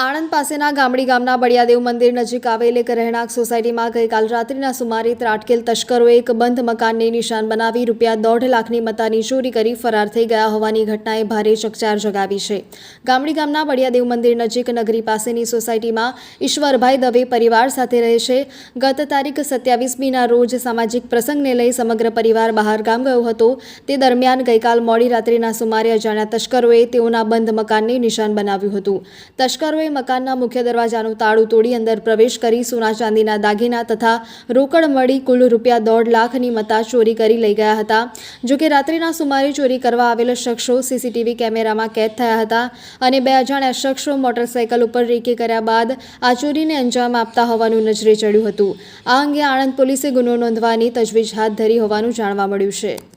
આણંદ પાસેના ગામડી ગામના બળિયાદેવ મંદિર નજીક આવેલ એક રહેણાંક સોસાયટીમાં ગઈકાલ રાત્રિના સુમારે ત્રાટકેલ તસ્કરોએ એક બંધ મકાનને નિશાન બનાવી રૂપિયા દોઢ લાખની મતાની ચોરી કરી ફરાર થઈ ગયા હોવાની ઘટનાએ ભારે ચકચાર જગાવી છે. ગામડી ગામના બળિયાદેવ મંદિર નજીક નગરી પાસેની સોસાયટીમાં ઈશ્વરભાઈ દવે પરિવાર સાથે રહે છે. ગત તારીખ સત્યાવીસમીના રોજ સામાજિક પ્રસંગને લઈ સમગ્ર પરિવાર બહાર ગામ ગયો હતો. તે દરમિયાન ગઈકાલ મોડી રાત્રિના સુમારે અજાણ્યા તસ્કરોએ તેઓના બંધ મકાનને નિશાન બનાવ્યું હતું. તસ્કરોએ મકાનના મુખ્ય દરવાજાનું તાળું તોડી અંદર પ્રવેશ કરી સોના ચાંદીના દાગીના તથા રોકડ મળી કુલ રૂપિયા દોઢ લાખની મતા ચોરી કરી લઈ ગયા હતા. જોકે રાત્રિના સુમારે ચોરી કરવા આવેલા શખ્સો સીસીટીવી કેમેરામાં કેદ થયા હતા અને બે અજાણ્યા શખ્સો મોટરસાયકલ ઉપર રેકી કર્યા બાદ આ ચોરીને અંજામ આપતા હોવાનું નજરે ચડ્યું હતું. આ અંગે આણંદ પોલીસે ગુનો નોંધવાની તજવીજ હાથ ધરી હોવાનું જાણવા મળ્યું છે.